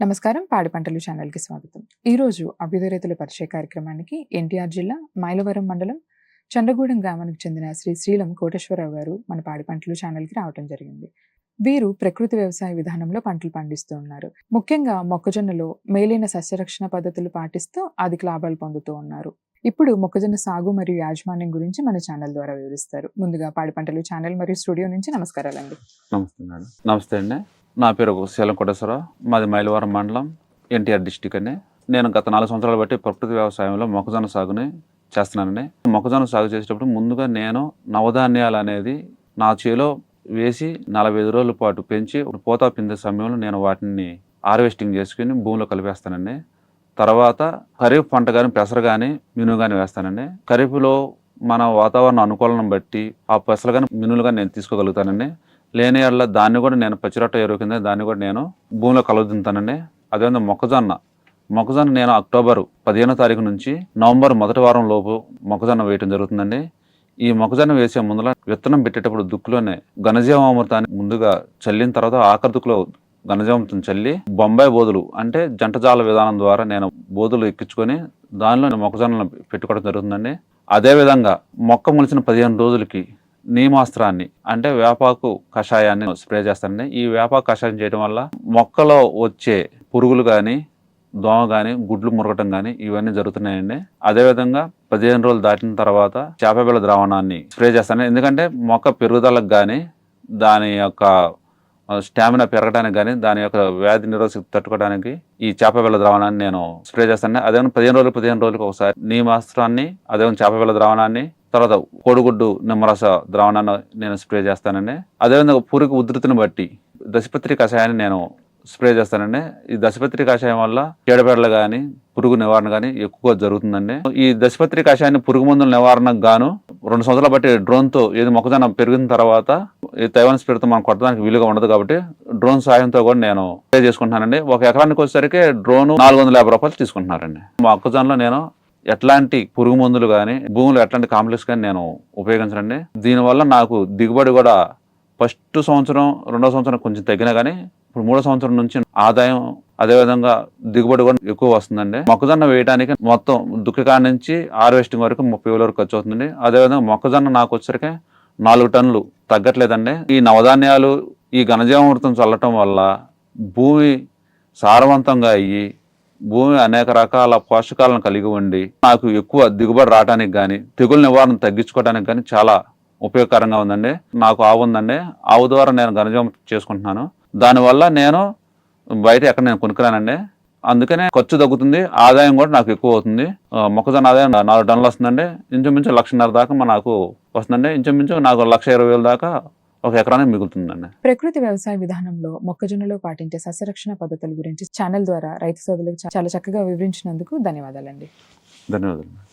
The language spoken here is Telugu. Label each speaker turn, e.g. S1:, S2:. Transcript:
S1: నమస్కారం. పాడి పంటలు ఛానల్కి స్వాగతం. ఈరోజు అభ్యుదయ రైతుల పరిచయ కార్యక్రమానికి ఎన్టీఆర్ జిల్లా మైలవరం మండలం చండగూడెం గ్రామానికి చెందిన శ్రీ శ్రీలం కోటేశ్వరరావు గారు మన పాడి పంటలు ఛానల్కి రావడం జరిగింది. వీరు ప్రకృతి వ్యవసాయ విధానంలో పంటలు పండిస్తూ ఉన్నారు. ముఖ్యంగా మొక్కజొన్నలో మేలైన సస్యరక్షణ పద్ధతులు పాటిస్తూ అధిక లాభాలు పొందుతూ ఉన్నారు. ఇప్పుడు మొక్కజొన్న సాగు మరియు యాజమాన్యం గురించి మన ఛానల్ ద్వారా వివరిస్తారు. ముందుగా పాడి పంటలు ఛానల్ మరియు స్టూడియో నుంచి నమస్కారాలండి.
S2: నమస్తే నమస్తే అండి. నా పేరు శీలం కోటేశ్వరరావు. మాది మైలవరం మండలం ఎన్టీఆర్ డిస్టిక్ అని నేను గత నాలుగు సంవత్సరాలు బట్టి ప్రకృతి వ్యవసాయంలో మొక్కజొన్న సాగుని చేస్తున్నానని మొక్కజొన్న సాగు చేసేటప్పుడు ముందుగా నేను నవధాన్యాలు అనేది నా చేలో వేసి నలభై ఐదు రోజుల పాటు పెంచి పోతా పిందే సమయంలో నేను వాటిని హార్వెస్టింగ్ చేసుకుని భూమిలో కలిపేస్తానండి. తర్వాత ఖరీఫ్ పంట కానీ పెసర కానీ మినుము కానీ వేస్తానండి. ఖరీఫ్లో మన వాతావరణ అనుకూలం బట్టి ఆ పెసలు కానీ మినులు కానీ నేను తీసుకోగలుగుతానండి. లేని వల్ల దాన్ని కూడా నేను పచ్చిరొట్ట ఎరువు కింద దాన్ని కూడా నేను భూమిలో కలుగుతుంటానండి అదేవిధంగా మొక్కజొన్న. మొక్కజొన్న నేను అక్టోబర్ పదిహేనో తారీఖు నుంచి నవంబర్ మొదటి వారం లోపు మొక్కజొన్న వేయటం జరుగుతుందండి. ఈ మొక్కజొన్న వేసే ముందర విత్తనం పెట్టేటప్పుడు దుక్కులోనే ఘనజీవామృతాన్ని ముందుగా చల్లిన తర్వాత ఆఖరి దుక్కులో ఘనజీవామృతం చల్లి బొంబాయి బోధులు అంటే జంటజాల విధానం ద్వారా నేను బోధులు ఎక్కించుకొని దానిలో మొక్కజొన్నలు పెట్టుకోవడం జరుగుతుందండి. అదేవిధంగా మొక్క మొలిచిన పదిహేను రోజులకి నీమాస్త్రాన్ని అంటే వేపాకు కషాయాన్ని స్ప్రే చేస్తానండి. ఈ వేపాకు కషాయం చేయడం వల్ల మొక్కలో వచ్చే పురుగులు కానీ దోమ కానీ గుడ్లు మురగటం కానీ ఇవన్నీ జరుగుతున్నాయండి. అదేవిధంగా పదిహేను రోజులు దాటిన తర్వాత చేపబిళ్ళ ద్రావణాన్ని స్ప్రే చేస్తాను ఎందుకంటే మొక్క పెరుగుదలకు కానీ దాని యొక్క స్టామినా పెరగడానికి కానీ దాని యొక్క వ్యాధి నిరోధక తట్టుకోవడానికి ఈ చేపబిళ్ళ ద్రావణాన్ని నేను స్ప్రే చేస్తాను అదేవిధంగా పదిహేను రోజులు పదిహేను రోజులకు ఒకసారి నీమాస్త్రాన్ని అదేవిధంగా చేపబిళ్ళ ద్రావణాన్ని తర్వాత కోడిగుడ్డు నిమ్మరస ద్రావణాన్ని నేను స్ప్రే చేస్తానండి. అదేవిధంగా పురుగు ఉధృతిని బట్టి దశపత్రి కషాయాన్ని నేను స్ప్రే చేస్తానండి. ఈ దశపత్రి కషాయం వల్ల చీడపేడలు కానీ పురుగు నివారణ కానీ ఎక్కువగా జరుగుతుందండి. ఈ దశపత్రి కషాయాన్ని పురుగు మందుల నివారణకు గాను రెండు సంవత్సరాలు బట్టి డ్రోన్తో ఏది మొక్కజొన్న పెరిగిన తర్వాత ఈ తైవాన్ స్ప్రేతో మనం కొట్టడానికి వీలుగా ఉండదు కాబట్టి డ్రోన్ సాయంతో కూడా నేను స్ప్రే చేసుకుంటున్నానండి. ఒక ఎకరానికి వచ్చేసరికి డ్రోన్ నాలుగు వందల యాభై రూపాయలు తీసుకుంటున్నారండి. మొక్కజొన్నలో నేను ఎట్లాంటి పురుగు మందులు కానీ భూములు ఎట్లాంటి కాంప్లెక్స్ కానీ నేను ఉపయోగించనండి. దీనివల్ల నాకు దిగుబడి కూడా ఫస్ట్ సంవత్సరం రెండో సంవత్సరం కొంచెం తగ్గినా కానీ ఇప్పుడు మూడో సంవత్సరం నుంచి ఆదాయం అదేవిధంగా దిగుబడి కూడా ఎక్కువ వస్తుందండి. మొక్కజొన్న వేయడానికి మొత్తం దుక్కికాడ నుంచి హార్వెస్టింగ్ వరకు ముప్పై వేల వరకు ఖర్చు అవుతుందండి. అదేవిధంగా మొక్కజొన్న నాకు వచ్చరికి నాలుగు టన్నులు తగ్గట్లేదండి. ఈ నవధాన్యాలు ఈ ఘనజీవామృతం చల్లటం వల్ల భూమి సారవంతంగా అయ్యి భూమి అనేక రకాల పోషకాలను కలిగి ఉండి నాకు ఎక్కువ దిగుబడి రావడానికి కానీ తెగులు నివారణ తగ్గించుకోవడానికి కానీ చాలా ఉపయోగకరంగా ఉందండి. నాకు ఆవు ఉందండి. ఆవు ద్వారా నేను ఘనజీవం చేసుకుంటున్నాను. దానివల్ల నేను బయట ఎక్కడ నేను కొనుక్కురానండి అందుకనే ఖర్చు తగ్గుతుంది. ఆదాయం కూడా నాకు ఎక్కువ అవుతుంది. మొక్కజొన్న ఆదాయం నాలుగు టన్నులు వస్తుందండి. ఇంచుమించు లక్షన్నర దాకా నాకు వస్తుందండి. ఇంచుమించు నాకు లక్ష ఇరవై వేల దాకా ఒక ఎకరానికి మిగులుతుందండి.
S1: ప్రకృతి వ్యవసాయ విధానంలో మొక్కజొన్నలో పాటించే సస్యరక్షణ పద్ధతుల గురించి ఛానల్ ద్వారా రైతు సోదరులకు చాలా చక్కగా వివరించినందుకు ధన్యవాదాలండి.
S2: ధన్యవాదాలు.